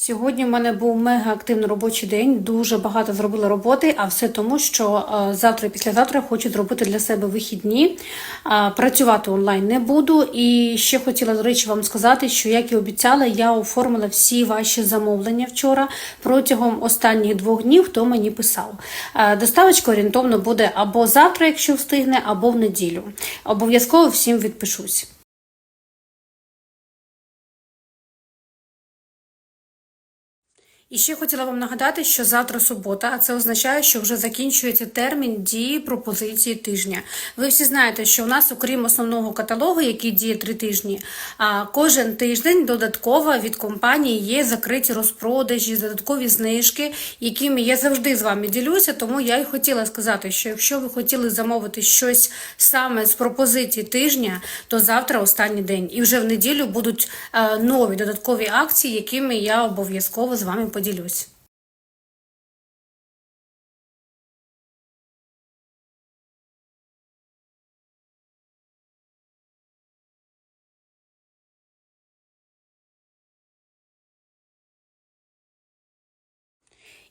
Сьогодні в мене був мега активний робочий день, дуже багато зробила роботи, а все тому, що е, завтра і післязавтра хочу зробити для себе вихідні. Е, Працювати онлайн не буду. І ще хотіла, до речі, вам сказати, що, як і обіцяла, я оформила всі ваші замовлення вчора протягом останніх двох днів, хто мені писав. Е, Доставочка орієнтовно буде або завтра, якщо встигне, або в неділю. Обов'язково всім відпишусь. І ще хотіла вам нагадати, що завтра субота, а це означає, що вже закінчується термін дії пропозиції тижня. Ви всі знаєте, що у нас, окрім основного каталогу, який діє три тижні, кожен тиждень додатково від компанії є закриті розпродажі, додаткові знижки, якими я завжди з вами ділюся. Тому я й хотіла сказати, що якщо ви хотіли замовити щось саме з пропозиції тижня, то завтра останній день. І вже в неділю будуть е, нові додаткові акції, якими я обов'язково з вами поділюсь.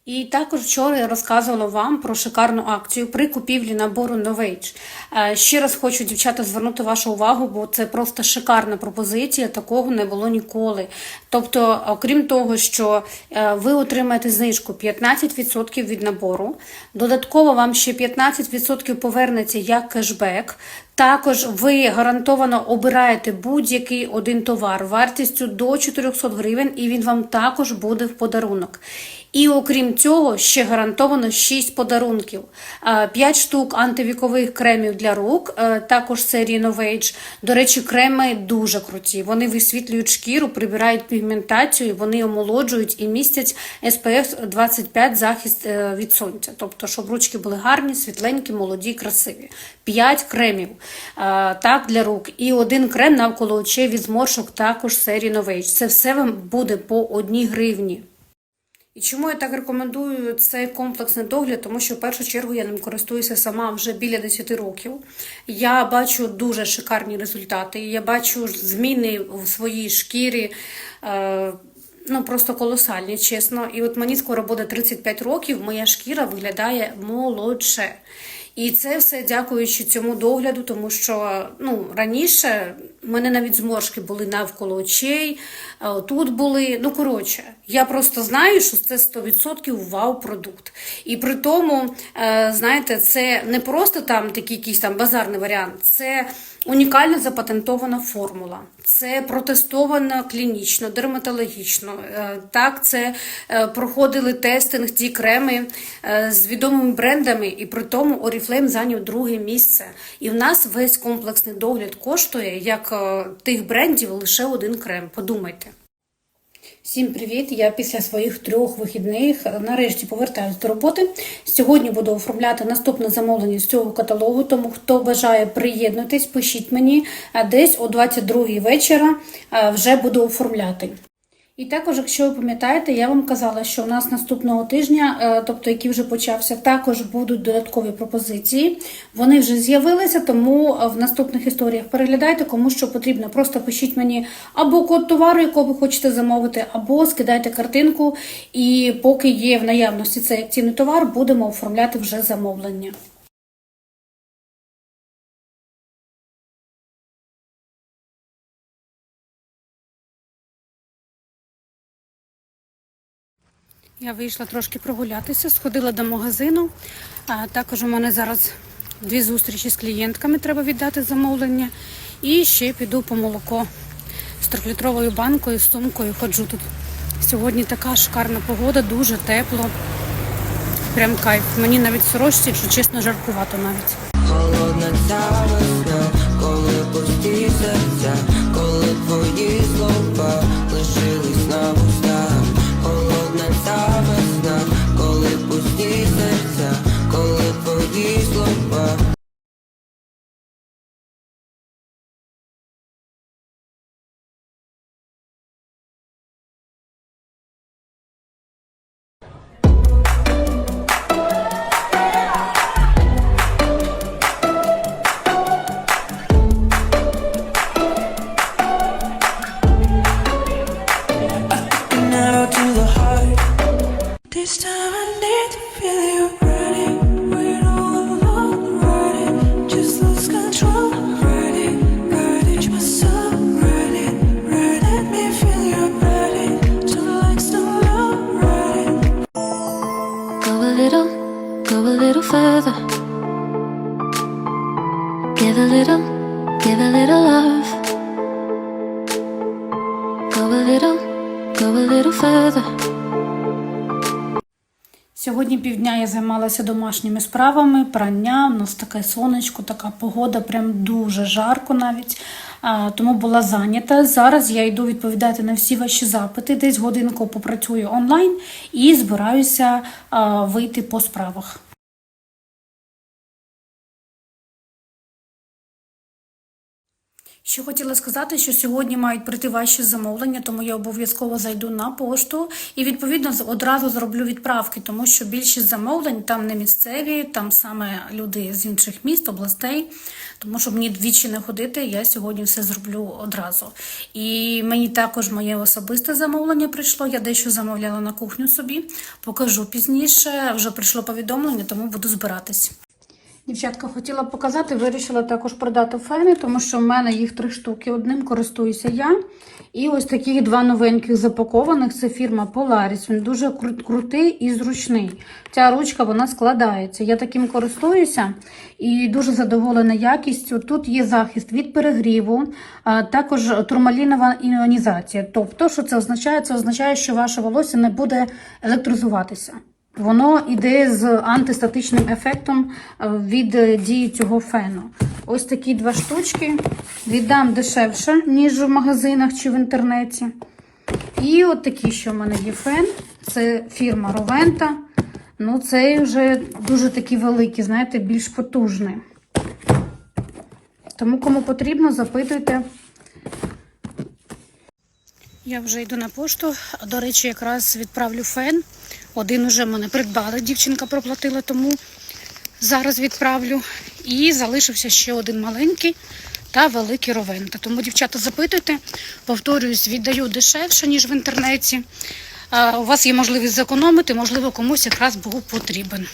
І також вчора я розказувала вам про шикарну акцію при купівлі набору Novage. Е, Ще раз хочу, дівчата, звернути вашу увагу, бо це просто шикарна пропозиція, такого не було ніколи. Тобто, окрім того, що е, ви отримаєте знижку 15% від набору, додатково вам ще 15% повернеться як кешбек. Також ви гарантовано обираєте будь-який один товар вартістю до 400 гривень, і він вам також буде в подарунок. І окрім цього, ще гарантовано 6 подарунків: 5 штук антивікових кремів для рук, е, також серії Novage. До речі, креми дуже круті. Вони висвітлюють шкіру, прибирають пігментацію, вони омолоджують і містять SPF 25 захист е, від сонця. Тобто, щоб ручки були гарні, світленькі, молоді, красиві. 5 кремів е, так, для рук. І один крем навколо очей від зморшок, також серії Novage. Це все вам буде по одній гривні. І чому я так рекомендую цей комплексний догляд? Тому що в першу чергу я ним користуюся сама вже біля 10 років. Я бачу дуже шикарні результати. Я бачу зміни в своїй шкірі. Е, Ну, просто колосальні, чесно. І от мені скоро буде 35 років, моя шкіра виглядає молодше. І це все дякуючи цьому догляду, тому що ну, раніше в мене навіть зморшки були навколо очей, тут були. Ну, коротше, я просто знаю, що це 100% вау-продукт. І при тому, е, знаєте, це не просто там такий якийсь там базарний варіант, це унікальна запатентована формула. Це протестовано клінічно, дерматологічно. Е, Так, це е, проходили тестинг ті креми е, з відомими брендами, і при тому Oriflame зайняв друге місце. І в нас весь комплексний догляд коштує як тих брендів лише один крем. Подумайте. Всім привіт! Я після своїх трьох вихідних нарешті повертаюся до роботи. Сьогодні буду оформляти наступне замовлення з цього каталогу, тому хто бажає приєднатись, пишіть мені десь о 22 вечора а, вже буду оформляти. І також, якщо ви пам'ятаєте, я вам казала, що у нас наступного тижня, е, тобто який вже почався, також будуть додаткові пропозиції. Вони вже з'явилися, тому е, в наступних історіях переглядайте, кому що потрібно. Просто пишіть мені або код товару, якого ви хочете замовити, або скидайте картинку. І поки є в наявності цей акційний товар, будемо оформляти вже замовлення. Я вийшла трошки прогулятися, сходила до магазину. А також у мене зараз дві зустрічі з клієнтками, треба віддати замовлення. І ще піду по молоко з трьохлітровою банкою, з сумкою ходжу тут. Сьогодні така шикарна погода, дуже тепло. Прям кайф. Мені навіть сорочці, якщо чесно, жаркувато навіть. Холодна ця весна, коли пусті серця, коли твої слова лишились further. Give a little, give a little love. Go a little, go a little further. Сьогодні півдня я займалася домашніми справами, прання, у нас таке сонечко, така погода, прям дуже жарко навіть. Тому була зайнята. Зараз я йду відповідати на всі ваші запити. Десь годинку попрацюю онлайн і збираюся вийти по справах. Що хотіла сказати, що сьогодні мають прийти ваші замовлення, тому я обов'язково зайду на пошту і відповідно одразу зроблю відправки, тому що більшість замовлень там не місцеві, там саме люди з інших міст, областей. Тому щоб мені двічі не ходити, я сьогодні все зроблю одразу. І мені також моє особисте замовлення прийшло. Я дещо замовляла на кухню собі. Покажу пізніше. Вже прийшло повідомлення, тому буду збиратись. Дівчатка, хотіла показати, вирішила також продати фени, тому що в мене їх три штуки. Одним користуюся я. І ось таких два новеньких запакованих. Це фірма Polaris. Він дуже кру- крутий і зручний. Ця ручка вона складається. Я таким користуюся і дуже задоволена якістю. Тут є захист від перегріву, а також турмалінова іонізація. Тобто, що це означає? Це означає, що ваше волосся не буде електризуватися. Воно йде з антистатичним ефектом е, від е, дії цього фену. Ось такі два штучки. Віддам дешевше, ніж в магазинах чи в інтернеті. І от такі, що в мене є фен. Це фірма Ровента. Ну, цей вже дуже такий великий, знаєте, більш потужний. Тому, кому потрібно, запитуйте. Я вже йду на пошту. До речі, якраз відправлю фен. Один уже мене придбали, дівчинка проплатила, тому зараз відправлю. І залишився ще один маленький та великий ровента. Тому, дівчата, запитуйте. Повторююсь, віддаю дешевше, ніж в інтернеті. У вас є можливість зекономити, можливо, комусь якраз був потрібен.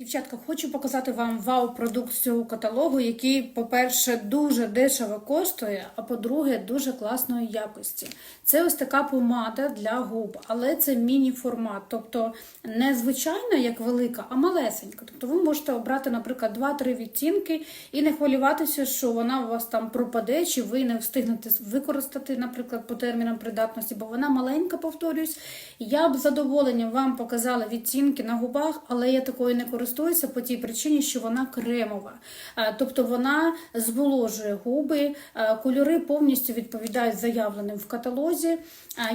Дівчатка, хочу показати вам вау-продукт цього каталогу, який, по-перше, дуже дешево коштує, а по-друге, дуже класної якості. Це ось така помада для губ, але це міні-формат, тобто не звичайна, як велика, а малесенька. Тобто ви можете обрати, наприклад, 2-3 відтінки і не хвилюватися, що вона у вас там пропаде, чи ви не встигнете використати, наприклад, по термінам придатності, бо вона маленька, повторюсь. Я б задоволенням вам показала відтінки на губах, але я такою не користуюся по тій причині, що вона кремова. Е, Тобто вона зволожує губи, е, кольори повністю відповідають заявленим в каталозі. Е,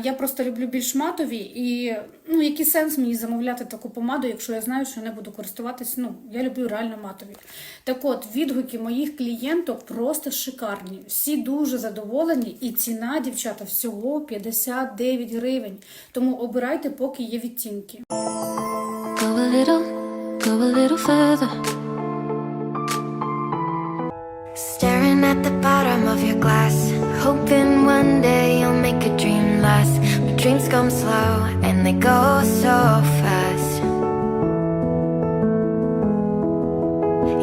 Я просто люблю більш матові і ну, який сенс мені замовляти таку помаду, якщо я знаю, що не буду користуватись. Ну, я люблю реально матові. Так от, відгуки моїх клієнток просто шикарні. Всі дуже задоволені, і ціна, дівчата, всього 59 гривень. Тому обирайте, поки є відтінки. Go a little, further. Staring at the bottom of your glass, hoping one day you'll make a dream last. But dreams come slow and they go so fast.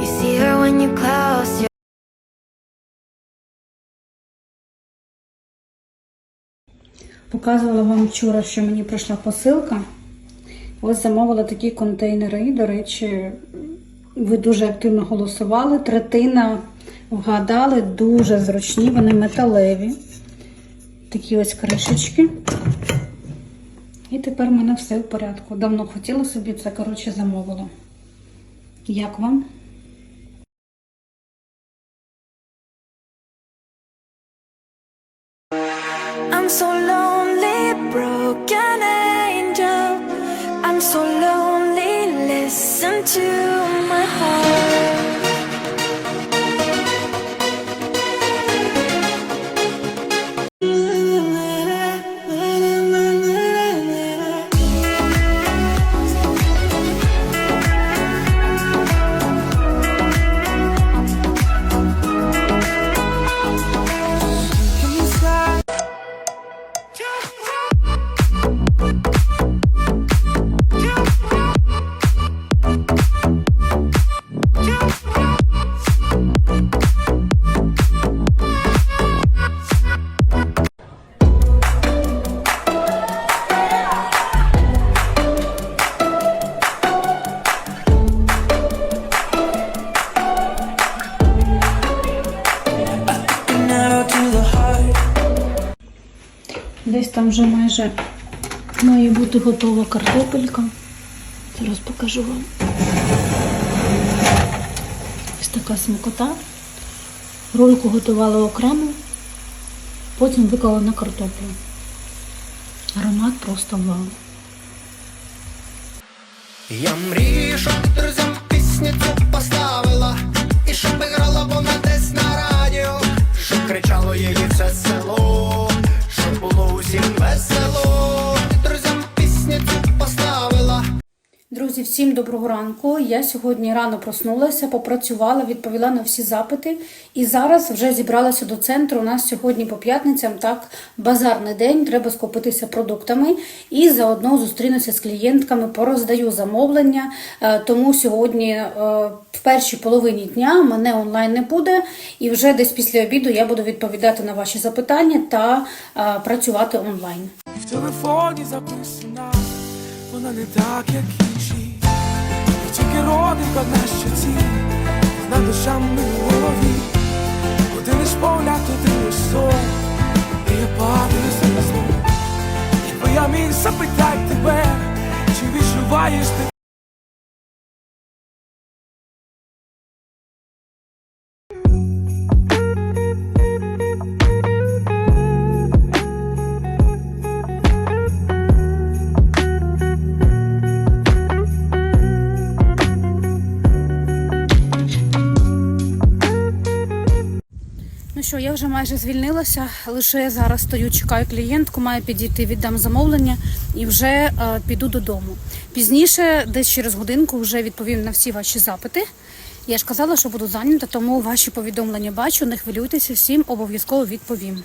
You see her when you close your Показувала вам вчора, що мені прийшла посилка. Ось замовила такі контейнери. До речі, ви дуже активно голосували. Третина вгадали, дуже зручні, вони металеві. Такі ось кришечки. І тепер в мене все в порядку. Давно хотіла собі це, коротше, замовила. Як вам? I'm so lonely, broken into my heart. Там вже майже має бути готова картопелька. Зараз покажу вам. Ось така смакота. Рольку готувала окремо, потім виклала на картоплю. Аромат просто вау. Я мрію, щоб друзям пісню цю поставила І щоб грала вона десь на радіо Щоб кричало її все село Усім весело Друзі, всім доброго ранку. Я сьогодні рано проснулася, попрацювала, відповіла на всі запити. І зараз вже зібралася до центру. У нас сьогодні по п'ятницям так базарний день. Треба скупитися продуктами і заодно зустрінуся з клієнтками, пороздаю замовлення. Е, Тому сьогодні е, в першій половині дня мене онлайн не буде, і вже десь після обіду я буду відповідати на ваші запитання та е, працювати онлайн. В телефоні записана, вона не так, як інші. І одна щоці, вона душа в голові. Куди лиш погляд, туди лиш сон, і я падаю за знову. Якби я міг запитати тебе, чи відчуваєш ти майже звільнилася. Лише я зараз стою, чекаю клієнтку, маю підійти, віддам замовлення і вже е, піду додому. Пізніше, десь через годинку, вже відповім на всі ваші запити. Я ж казала, що буду зайнята, тому ваші повідомлення бачу. Не хвилюйтеся, всім обов'язково відповім.